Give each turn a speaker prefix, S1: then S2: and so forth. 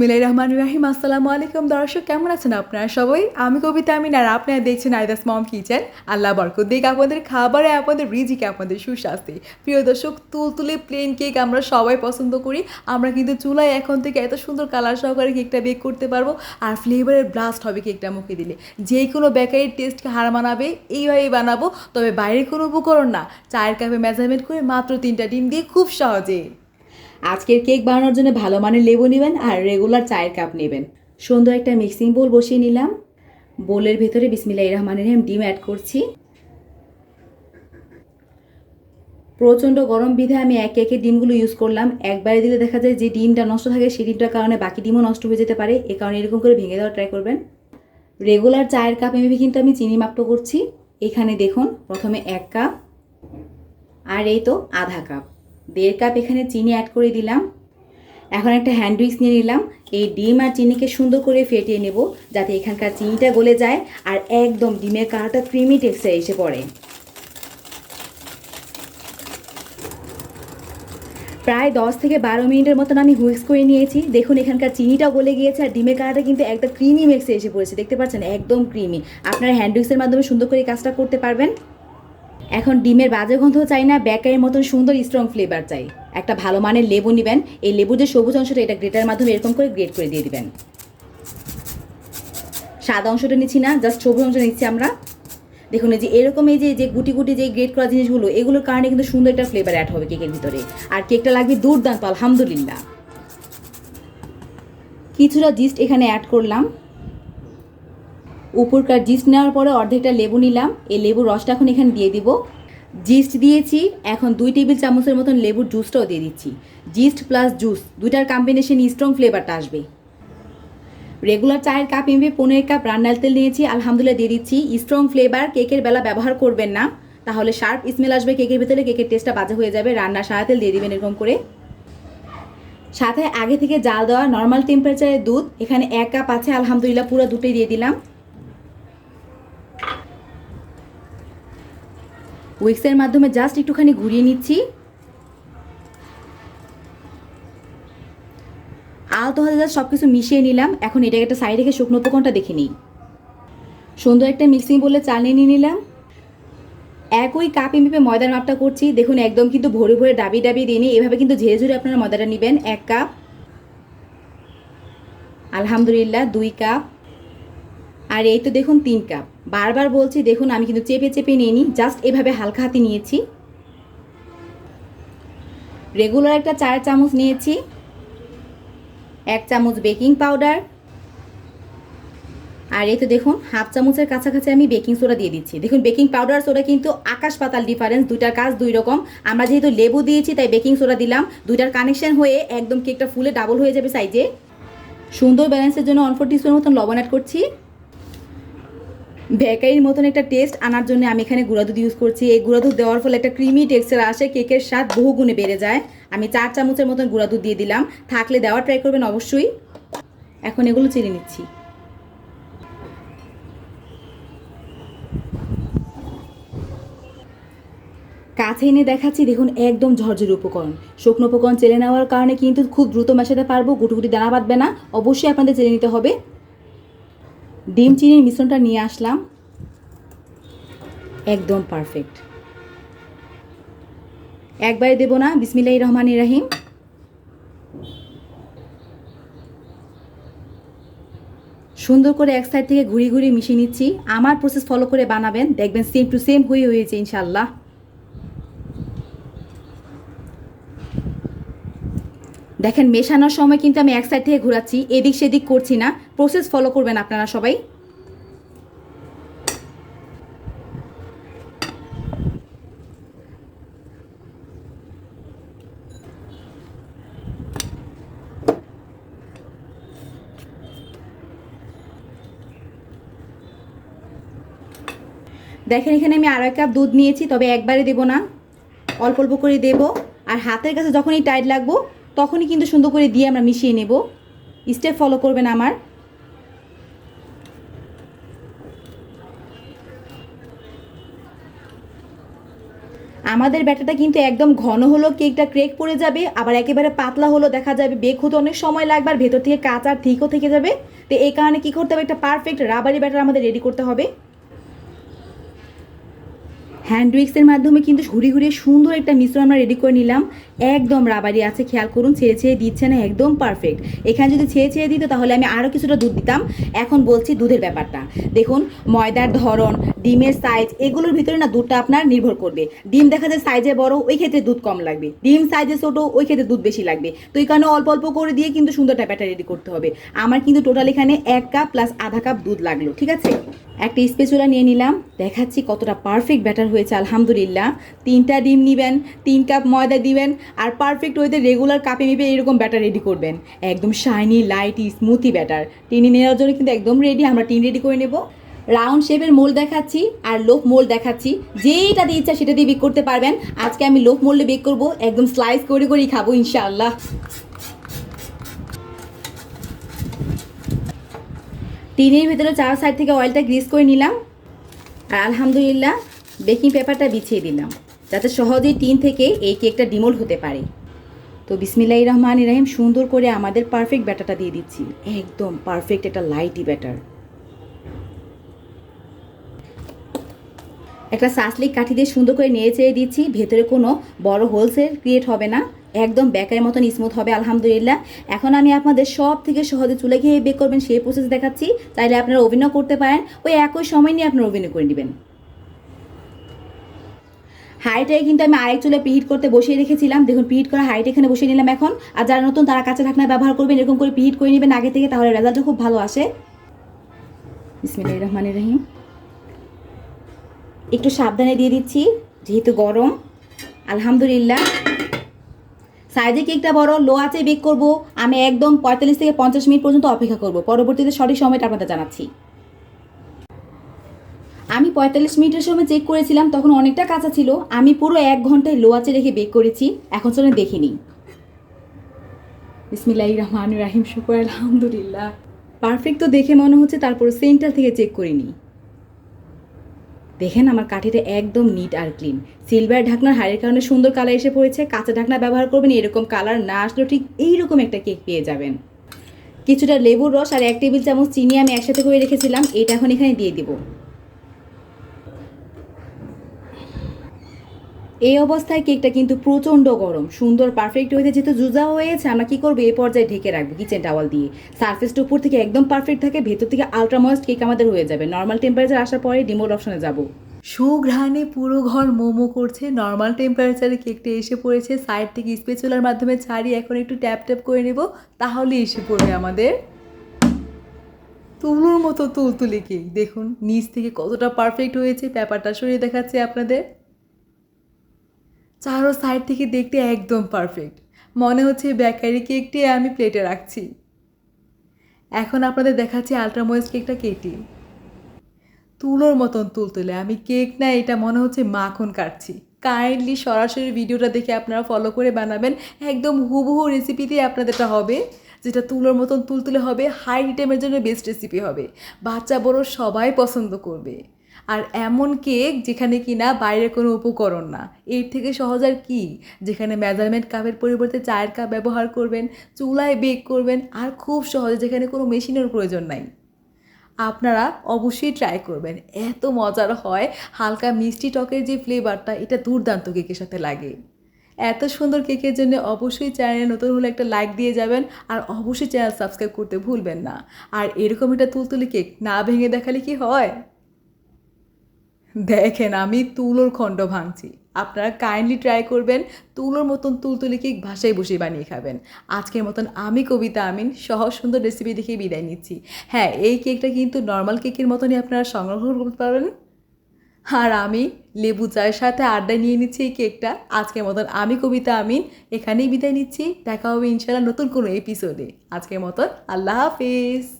S1: বিসমিল্লাহ রহমান রাহিম আসসালামু আলাইকুম দর্শক, কেমন আছেন আপনারা সবাই? আমি কবিতা আমিন আর আপনারা দেখছেন আইদাস মম কিচেন। আল্লাহ বরকত দিক, আপনাদের খাবারে, আপনাদের রিজিকে, আপনাদের সুস্বাস্থ্যে। প্রিয় দর্শক, তুলতুলে প্লেন কেক আমরা সবাই পছন্দ করি। আমরা কিন্তু চুলায় এখন থেকে এত সুন্দর কালার সহকারে কেকটা বেক করতে পারব আর ফ্লেভারের ব্লাস্ট হবে কেকটা মুখে দিলে। যে কোনো বেকারির টেস্টকে হার মানাবে, এইভাবেই বানাবো। তবে বাইরের কোনো উপকরণ না। চায়ের কাপে মেজারমেন্ট করে মাত্র তিনটা ডিম দিয়ে খুব সহজে।
S2: আজকের কেক বানানোর জন্য ভালো মানের লেবু নেবেন আর রেগুলার চায়ের কাপ নেবেন। সুন্দর একটা মিক্সিং বোল বসিয়ে নিলাম। বোলের ভেতরে বিসমিল্লাহ রহমানের রহিম ডিম অ্যাড করছি। প্রচণ্ড গরম বিধে আমি এক একে ডিমগুলো ইউজ করলাম। একবারে দিলে দেখা যায় যে ডিমটা নষ্ট থাকে, সেই ডিমটার কারণে বাকি ডিমও নষ্ট হয়ে যেতে পারে। এ কারণে এরকম করে ভেঙে দেওয়ার ট্রাই করবেন। রেগুলার চায়ের কাপ এমনি কিন্তু আমি চিনি মাপটা করছি। এখানে দেখুন, প্রথমে এক কাপ আর এই তো আধা কাপ দেড় কাপ এখানে চিনি অ্যাড করে দিলাম। এখন একটা হ্যান্ড উইক্স নিয়ে নিলাম। এই ডিম আর চিনিকে সুন্দর করে ফেটিয়ে নেব যাতে এখানকার চিনিটা গলে যায় আর একদম ডিমের কালারটা ক্রিমি টেক্সচার এসে পড়ে। প্রায় দশ থেকে বারো মিনিটের মতন আমি হুইক্স করে নিয়েছি। দেখুন এখানকার চিনিটা গলে গিয়েছে আর ডিমের কালারটা কিন্তু একটা ক্রিমি মিক্সে এসে পড়েছে। দেখতে পাচ্ছেন? একদম ক্রিমি আপনারা হ্যান্ড উইক্সের মাধ্যমে সুন্দর করে কাজটা করতে পারবেন। এখন ডিমের বাজে গন্ধ চাই না ব্যাকারের মতন সুন্দর স্ট্রং ফ্লেভার চাই। একটা ভালো মানের লেবু নেবেন, এই লেবুর যে সবুজ অংশটা, এটা গ্রেটার মাধ্যমে এরকম করে গ্রেট করে দিয়ে দিবেন। সাদা অংশটা নিচ্ছি না জাস্ট সবুজ অংশ নিচ্ছি আমরা। দেখুন, এই যে এরকম এই যে যে গুটি গুটি যে গ্রেট করা জিনিসগুলো, এগুলোর কারণে কিন্তু সুন্দর একটা ফ্লেভার অ্যাড হবে কেকের ভিতরে। আর কেকটা লাগবে দুর্দান্ত, আলহামদুলিল্লাহ। কিছুটা জিস্ট এখানে অ্যাড করলাম। উপরকার জিস্ট নেওয়ার পরে অর্ধেকটা লেবু নিলাম। এই লেবুর রসটা এখন এখানে দিয়ে দিব। জিস্ট দিয়েছি, এখন দুই টেবিল চামচের মতন লেবুর জুসটাও দিয়ে দিচ্ছি। জিস্ট প্লাস জুস, দুইটার কম্বিনেশন স্ট্রং ফ্লেভারটা আসবে। রেগুলার চায়ের কাপ এমবি পনেরো কাপ রান্নার তেল নিয়েছি, আলহামদুলিল্লাহ দিয়ে দিচ্ছি। স্ট্রং ফ্লেভার কেকের বেলা ব্যবহার করবেন না। তাহলে শার্প স্মেল আসবে কেকের ভিতরে কেকের টেস্টটা বাজে হয়ে যাবে। রান্নার সারা তেল দিয়ে দিবেন এরকম করে। সাথে আগে থেকে জাল দেওয়া নর্মাল টেম্পারেচারের দুধ, এখানে এক কাপ আছে, আলহামদুলিল্লাহ পুরো দুটোই দিয়ে দিলাম। উইক্সের মাধ্যমে জাস্ট একটুখানি ঘুরিয়ে নিচ্ছি। আলতো হাতে জাস্ট সব কিছু মিশিয়ে নিলাম। এখন এটাকে একটা সাইডে রেখে শুকনো উপকরণটা দেখে নিই। সুন্দর একটা মিক্সিং বলে চাল নিয়ে নিলাম। একই কাপ এমপিপে ময়দার মাপটা করছি। দেখুন, একদম কিন্তু ভরে ভরে ডাবি ডাবি দিয়ে নিই এভাবে কিন্তু ঝেড়ে ঝুড়ে আপনারা ময়দাটা নেবেন। এক কাপ। আলহামদুলিল্লাহ, দুই কাপ। আর এই তো দেখুন, তিন কাপ। বারবার বলছি, দেখুন, আমি কিন্তু চেপে চেপে নিয়ে নিই জাস্ট এভাবে হালকা হাতে নিয়েছি। রেগুলার একটা চার চামচ নিয়েছি, এক চামচ বেকিং পাউডার আর এই তো দেখুন, হাফ চামচের কাছাকাছি আমি বেকিং সোডা দিয়ে দিচ্ছি। দেখুন বেকিং পাউডার সোডা কিন্তু আকাশ পাতাল ডিফারেন্স দুইটার কাজ দুই রকম। আমরা যেহেতু লেবু দিয়েছি, তাই বেকিং সোডা দিলাম। দুইটার কানেকশন হয়ে একদম কেকটা ফুলে ডাবল হয়ে যাবে সাইজে সুন্দর ব্যালেন্সের জন্য অন ফোর টিস্পুনের মতন লবণ অ্যাড করছি। বেকারির মতন একটা টেস্ট আনার জন্য আমি এখানে গুঁড়া দুধ ইউজ করছি। এই গুঁড়া দুধ দেওয়ার ফলে একটা ক্রিমি টেক্সচার আসে, কেকের স্বাদ বহু গুণে বেড়ে যায়। আমি চার চামচের মতন গুঁড়া দুধ দিয়ে দিলাম। থাকলে দেওয়ার ট্রাই করবেন অবশ্যই। এখন এগুলো চিনি নিচ্ছি। কাছে এনে দেখাচ্ছি, দেখুন একদম ঝরঝরে উপকরণ। শুকনো উপকরণ চেলে নেওয়ার কারণে কিন্তু খুব দ্রুত মেশাতে পারব, গুটুগুটি দানা বাঁধবে না। অবশ্যই আপনাদের চেলে নিতে হবে। ডিম চিনির মিশ্রণটা নিয়ে আসলাম। একদম পারফেক্ট একবারে দেব না বিসমিল্লাহ রহমান রাহিম। সুন্দর করে এক সাইড থেকে ঘুরি ঘুরি মিশিয়ে নিচ্ছি। আমার প্রসেস ফলো করে বানাবেন, দেখবেন সেম টু সেম হয়ে হয়েছে ইনশাল্লাহ দেখেন, মেশানোর সময় কিন্তু আমি এক সাইড থেকে ঘোরাচ্ছি, এদিক সেদিক করছি না। প্রসেস ফলো করবেন আপনারা সবাই। দেখেন, এখানে আমি আড়াই কাপ দুধ নিয়েছি, তবে একবারে দেব না। অল্প অল্প করে দেব। আর হাতের কাছে যখনই টাইট লাগবো তখনই কিন্তু সুন্দর করে দিয়ে আমরা মিশিয়ে নেব। স্টেপ ফলো করবেন আমার। আমাদের ব্যাটাটা কিন্তু একদম ঘন হলো, কেকটা ক্রেক পড়ে যাবে, আবার একেবারে পাতলা হলো, দেখা যাবে বেক হতে অনেক সময় লাগবে, আর ভেতর থেকে কাঁচা ঠিকও থেকে যাবে। তো এই কারণে কী করতে হবে, একটা পারফেক্ট রাবারি ব্যাটার আমাদের রেডি করতে হবে। হ্যান্ড উইক্সের মাধ্যমে কিন্তু ঘুরিয়ে ঘুরিয়ে সুন্দর একটা মিশ্রণ আমরা রেডি করে নিলাম। একদম রাবারি আছে, খেয়াল করুন ছেড়ে ছেড়ে দিচ্ছে না, একদম পারফেক্ট এখানে যদি ছেড়ে ছেড়ে দিত, তাহলে আমি আরও কিছুটা দুধ দিতাম। এখন বলছি দুধের ব্যাপারটা। দেখুন, ময়দার ধরন, ডিমের সাইজ এগুলোর ভিতরে না দুধটা আপনার নির্ভর করবে। ডিম দেখা যায় সাইজে বড়, ওই ক্ষেত্রে দুধ কম লাগবে। ডিম সাইজে ছোট, ওই ক্ষেত্রে দুধ বেশি লাগবে। তো এই কারণে অল্প অল্প করে দিয়ে কিন্তু সুন্দর ব্যাটার রেডি করতে হবে। আমার কিন্তু টোটাল এখানে এক কাপ প্লাস আধা কাপ দুধ লাগল, ঠিক আছে? একটা স্পেচুলা নিয়ে নিলাম। দেখাচ্ছি কতটা পারফেক্ট ব্যাটার হয়েছে, আলহামদুলিল্লাহ। তিনটা ডিম নেবেন, তিন কাপ ময়দা দিবেন আর পারফেক্ট ওয়েতে রেগুলার কাপে মেপে এরকম ব্যাটার রেডি করবেন। একদম শাইনি লাইটি স্মুথি ব্যাটার টিনি নেওয়ার জন্য কিন্তু একদম রেডি আমরা টিন রেডি করে নেব। রাউন্ড শেপের মোল দেখাচ্ছি আর লোক মোল দেখাচ্ছি। যেইটা দিয়ে ইচ্ছা সেটা দিয়ে বেক করতে পারবেন। আজকে আমি লোক মোল্ডে বেক করব, একদম স্লাইস করে করেই খাব, ইনশাআল্লাহ। টিনের ভেতরে চার সাইড থেকে অয়েলটা গ্রিস করে নিলাম। আর আলহামদুলিল্লাহ বেকিং পেপারটা বিছিয়ে দিলাম। যাতে সহজেই টিন থেকে এই কেকটা ডিমোল হতে পারে। তো বিসমিল্লাহ রহমান ইরাহিম সুন্দর করে আমাদের পারফেক্ট ব্যাটারটা দিয়ে দিচ্ছি। একদম পারফেক্ট একটা লাইটি ব্যাটার একটা সাসলিক কাঠি দিয়ে সুন্দর করে নিয়ে চেয়ে দিচ্ছি। ভেতরে কোনো বড় হোলসেল ক্রিয়েট হবে না। একদম ব্যাকারের মতন স্মুথ হবে, আলহামদুলিল্লাহ। এখন আমি আপনাদের সব থেকে সহজে চুলে খেয়ে বেক করবেন সেই প্রসেস দেখাচ্ছি। তাইলে আপনারা অভিনয় করতে পারেন। ওই একই সময় নিয়ে আপনারা অভিনয় করে নেবেন। হাইটাই কিন্তু আমি আরেক চুলে পিহিট করতে বসিয়ে রেখেছিলাম। দেখুন, পিহিট করা হাইট এখানে বসিয়ে নিলাম এখন। আর যারা নতুন, তারা কাঁচা ঢাকনা ব্যবহার করবেন, এরকম করে পিহিট করে নেবেন আগে থেকে, তাহলে রেজাল্টটা খুব ভালো আসে। বিসমিল্লাহ রহমান রহিম। একটু সাবধানে দিয়ে দিচ্ছি, যেহেতু গরম। আলহামদুলিল্লাহ। সাইজে কেকটা বড় লো আছে, বেক করব। আমি একদম পঁয়তাল্লিশ থেকে পঞ্চাশ মিনিট পর্যন্ত অপেক্ষা করব। পরবর্তীতে সঠিক সময়টা আপনাদের জানাচ্ছি। আমি পঁয়তাল্লিশ মিনিটের সময় চেক করেছিলাম, তখন অনেকটা কাঁচা ছিল। আমি পুরো এক ঘন্টায় লো আঁচে রেখে বেক করেছি, এখন চলে দেখিনি। বিসমিল্লাহ রহমান রাহিম, শুকুর, আলহামদুলিল্লাহ। পারফেক্ট তো দেখে মনে হচ্ছে, তারপর সেন্টার থেকে চেক করিনি। দেখেন আমার কাঠিটা একদম নিট আর ক্লিন সিলভার ঢাকনার হাড়ের কারণে সুন্দর কালার এসে পড়েছে, কাঁচা ঢাকনা ব্যবহার করবেন, এরকম কালার না আসলেও ঠিক এইরকম একটা কেক পেয়ে যাবেন। কিছুটা লেবুর রস আর এক টেবিল চামচ চিনি আমি একসাথে করে রেখেছিলাম, এটা এখন এখানে দিয়ে দিব। এই অবস্থায় কেকটা কিন্তু প্রচণ্ড গরম। সুন্দর পারফেক্ট হয়েছে, যেহেতু জুজা হয়েছে, আমরা কি করব? এই পর্যায়ে ঢেকে রাখব কিচেন টাওয়াল দিয়ে। সার্ফেসটা উপর থেকে একদম পারফেক্ট থাকে, ভেতর থেকে আলট্রা ময়েস্ট কেক আমাদের হয়ে যাবে। নর্মাল টেম্পারেচার আসার পরে ডিমোল অপশনে যাব।
S1: সুঘ্রাণে পুরো ঘর মোমো করছে নর্মাল টেম্পারেচারে কেকটা এসে পড়েছে। সাইড থেকে স্পেচুলার মাধ্যমে ছাড়িয়ে এখন একটু ট্যাপ ট্যাপ করে নেব, তাহলে এসে পড়বে আমাদের তুলোর মতো তুলতুলি কেক দেখুন, নিচ থেকে কতটা পারফেক্ট হয়েছে, ব্যাপারটা সরিয়ে দেখাচ্ছে আপনাদের। চারো সাইড থেকে দেখতে একদম পারফেক্ট মনে হচ্ছে বেকারি কেকটি আমি প্লেটে রাখছি। এখন আপনাদের দেখাচ্ছি আলট্রাময়েস কেকটা কেটে তুলোর মতন তুলতুলে, আমি কেক না, এটা মনে হচ্ছে মাখন কাটছি। কাইন্ডলি সরাসরি ভিডিওটা দেখে আপনারা ফলো করে বানাবেন। একদম হুবহু রেসিপিতে আপনাদেরটা হবে, যেটা তুলোর মতন তুলতুলে হবে হাই আইটেমের জন্য বেস্ট রেসিপি হবে। বাচ্চা বড় সবাই পছন্দ করবে। আর এমন কেক যেখানে কিনা বাইরে কোনো উপকরণ না। এর থেকে সহজ আর কী? যেখানে মেজারমেন্ট কাপের পরিবর্তে চায়ের কাপ ব্যবহার করবেন, চুলায় বেক করবেন, আর খুব সহজে যেখানে কোনো মেশিনের প্রয়োজন নাই। আপনারা অবশ্যই ট্রাই করবেন। এত মজার হয়, হালকা মিষ্টি টকের যে ফ্লেভারটা এটা দুর্দান্ত কেকের সাথে লাগে। এত সুন্দর কেকের জন্য অবশ্যই চ্যানেলে নতুন হলে একটা লাইক দিয়ে যাবেন, আর অবশ্যই চ্যানেল সাবস্ক্রাইব করতে ভুলবেন না। আর এরকম একটা তুলতুলি কেক না ভেঙে দেখালে কি হয়? দেখেন, আমি তুলোর খণ্ড ভাঙছি। আপনারা কাইন্ডলি ট্রাই করবেন, তুলোর মতন তুলতুলি কেক ভাষায় বসে বানিয়ে খাবেন। আজকের মতন আমি কবিতা আমিন, সহজ সুন্দর রেসিপি দেখে বিদায় নিচ্ছি। হ্যাঁ এই কেকটা কিন্তু নর্মাল কেকের মতনই আপনারা সংগ্রহ করতে পারবেন। আর আমি লেবু চায়ের সাথে আড্ডা নিয়ে নিচ্ছি এই কেকটা। আজকের মতন আমি কবিতা আমিন, এখানেই বিদায় নিচ্ছি। দেখা হবে ইনশাল্লাহ নতুন কোনো এপিসোডে আজকের মতন আল্লাহ হাফিজ।